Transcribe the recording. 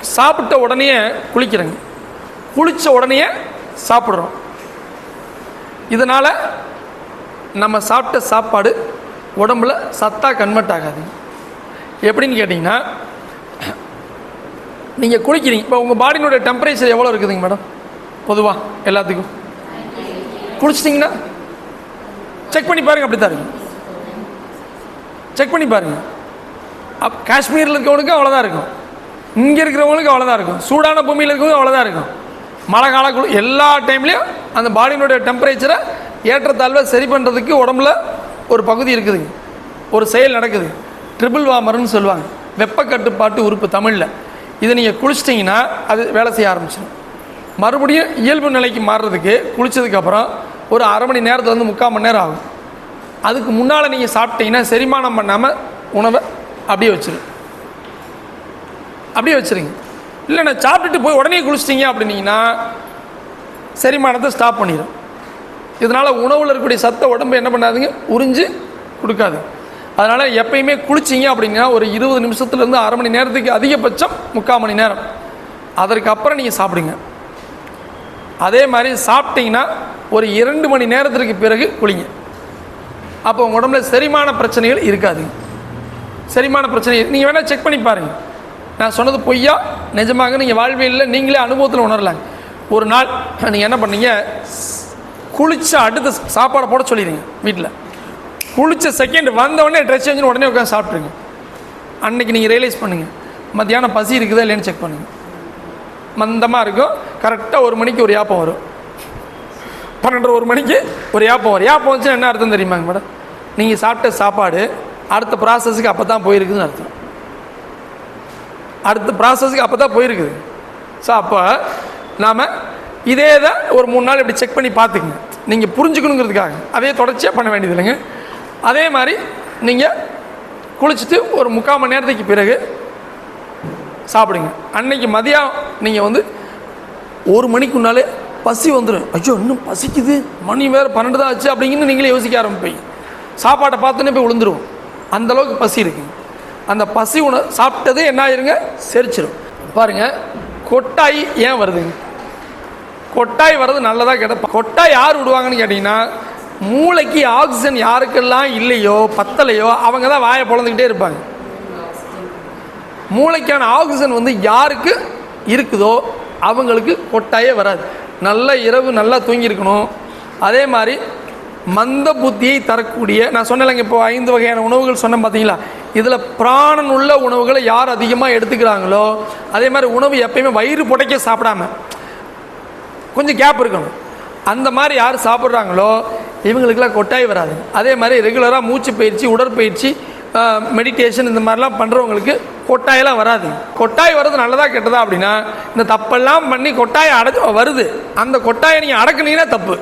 சாப்பிட்ட உடனே குளிக்கிறேங்க. குளித்த உடனே சாப்பிட்றோம். இதனால் நம்ம சாப்பிட்ட சாப்பாடு உடம்புல சத்தாக கன்வெர்ட் ஆகாது. எப்படின்னு கேட்டிங்கன்னா நீங்கள் குளிக்கிறீங்க. இப்போ உங்கள் பாடியினுடைய டெம்பரேச்சர் எவ்வளோ இருக்குதுங்க மேடம் பொதுவாக எல்லாத்துக்கும். குளிச்சிட்டிங்கன்னா செக் பண்ணி பாருங்கள் அப்படி தான் இருக்கும். செக் பண்ணி பாருங்கள் அப் காஷ்மீரில் இருக்கவனுக்கு அவ்வளோதான் இருக்கும். இங்கே இருக்கிறவங்களுக்கு அவ்வளோதான் இருக்கும். சூடான பூமியில் இருக்கிறவங்க அவ்வளோதான் இருக்கும். மழை கால எல்லா டைம்லேயும் அந்த பாடியினுடைய டெம்பரேச்சரை ஏற்றத்தாழ்வை சரி பண்ணுறதுக்கு உடம்புல ஒரு பகுதி இருக்குதுங்க ஒரு செயல் நடக்குது. ட்ரிபிள் வாமர்னு சொல்லுவாங்க. வெப்ப கட்டுப்பாட்டு உறுப்பு தமிழில். இதை நீங்கள் குளிச்சிட்டிங்கன்னா அது வேலை செய்ய ஆரம்பிச்சிடும். மறுபடியும் இயல்பு நிலைக்கு மாறுறதுக்கு குளித்ததுக்கப்புறம் ஒரு அரை மணி நேரத்தில் வந்து முக்கால் மணி நேரம் ஆகும். அதுக்கு முன்னால் நீங்கள் சாப்பிட்டீங்கன்னா செரிமானம் பண்ணாமல் உணவை அப்படியே வச்சிடும் அப்படியே வச்சிருங்க. இல்லை நான் சாப்பிட்டுட்டு போய் உடனே குளிச்சிட்டிங்க அப்படின்னீங்கன்னா செரிமானத்தை ஸ்டாப் பண்ணிடும் இதனால் உணவில் இருக்கக்கூடிய சத்த உடம்பு என்ன பண்ணாதுங்க? உறிஞ்சு கொடுக்காது. அதனால் எப்பயுமே குளிச்சிங்க அப்படின்னா ஒரு இருபது நிமிஷத்துலேருந்து அரை மணி நேரத்துக்கு அதிகபட்சம் முக்கால் மணி நேரம். அதற்கப்புறம் நீங்கள் சாப்பிடுங்க. அதே மாதிரி சாப்பிட்டீங்கன்னா ஒரு இரண்டு மணி நேரத்திற்கு பிறகு குளிங்க. அப்போ உங்கள் உடம்புல செரிமான பிரச்சனைகள் இருக்காது. செரிமான பிரச்சனை நீங்கள் வேணால் செக் பண்ணி பாருங்கள் நான் சொன்னது பொய்யா? நிஜமாக நீங்கள் வாழ்வியலில் நீங்களே அனுபவத்தில் உணரலாங்க. ஒரு நாள் நீங்கள் என்ன பண்ணீங்க? குளிச்ச அடுத்த சாப்பாடை போட சொல்லிடுங்க வீட்டில் குளிச்ச செகண்ட் வந்தவொடனே ட்ரெஸ் சேஞ்சுன்னு உடனே உட்காந்து சாப்பிட்ருங்க அன்னைக்கு நீங்கள் ரியலைஸ் பண்ணுங்கள் மத்தியானம் பசி இருக்குதா இல்லைன்னு செக் பண்ணுங்கள் மந்தமாக இருக்கும். கரெக்டாக ஒரு மணிக்கு ஒரு யாப்பம் வரும். பன்னெண்டு ஒரு மணிக்கு ஒரு யாப்பம் வரும். யாப்பம் வச்சுன்னா என்ன அர்த்தம் தெரியுமாங்க மேடம் நீங்கள் சாப்பிட்ட சாப்பாடு அடுத்த ப்ராசஸுக்கு அப்போ தான் போயிருக்குதுன்னு அர்த்தம். அடுத்த ப்ராசஸுக்கு அப்போ தான் போயிருக்குது. ஸோ அப்போ நாம் இதே தான் ஒரு மூணு நாள் இப்படி செக் பண்ணி பார்த்துக்குங்க. நீங்கள் புரிஞ்சுக்கணுங்கிறதுக்காக. அதே தொடர்ச்சியாக பண்ண வேண்டியது இல்லைங்க. அதே மாதிரி நீங்கள் குளிச்சுட்டு ஒரு முக்கால் மணி நேரத்துக்கு பிறகு சாப்பிடுங்க. அன்னைக்கு மதியம் நீங்கள் வந்து ஒரு மணிக்குன்னாலே பசி வந்துடும் ஐயோ இன்னும் பசிக்குது. மணி வேறு பன்னெண்டு தான் ஆச்சு அப்படிங்கன்னு நீங்களே யோசிக்க ஆரம்பிப்பீங்க. சாப்பாட்டை பார்த்தோன்னே போய் விழுந்துருவோம் அந்த அளவுக்கு பசி இருக்குங்க அந்த பசி உணவு சாப்பிட்டதே என்ன ஆயிருங்க? செரிச்சிடும் பாருங்க கொட்டாய் ஏன் வருதுங்க கொட்டாய் வர்றது நல்லதாக கேட்ட கொட்டாய் யார் விடுவாங்கன்னு கேட்டிங்கன்னா மூளைக்கு ஆக்சிஜன் யாருக்கெல்லாம் இல்லையோ பத்தலையோ அவங்க தான் வாயை பொழந்துக்கிட்டே இருப்பாங்க. மூளைக்கான ஆக்சிஜன் வந்து யாருக்கு இருக்குதோ அவங்களுக்கு கொட்டாயே வராது. நல்ல இரவு நல்லா தூங்கியிருக்கணும். அதே மாதிரி மந்த புத்தியை தரக்கூடிய நான் சொன்னலைங்க இப்போ ஐந்து வகையான உணவுகள் சொன்னேன் பார்த்தீங்களா இதில் பிராணன் உள்ள உணவுகளை யார் அதிகமாக எடுத்துக்கிறாங்களோ அதே மாதிரி உணவு எப்பயுமே வயிறு புடைக்க சாப்பிடாம கொஞ்சம் கேப் இருக்கணும். அந்த மாதிரி யார் சாப்பிட்றாங்களோ இவங்களுக்கெல்லாம் கொட்டாய் வராது. அதே மாதிரி ரெகுலராக மூச்சு பயிற்சி உடற்பயிற்சி மெடிடேஷன் இந்த மாதிரிலாம் பண்ணுறவங்களுக்கு கொட்டாயெல்லாம் வராது. கொட்டாய் வர்றது நல்லதா கெட்டதா அப்படின்னா இந்த தப்பெல்லாம் பண்ணி கொட்டாயை அடை வருது. அந்த கொட்டாயை நீங்கள் அடக்குனீங்கன்னா தப்பு.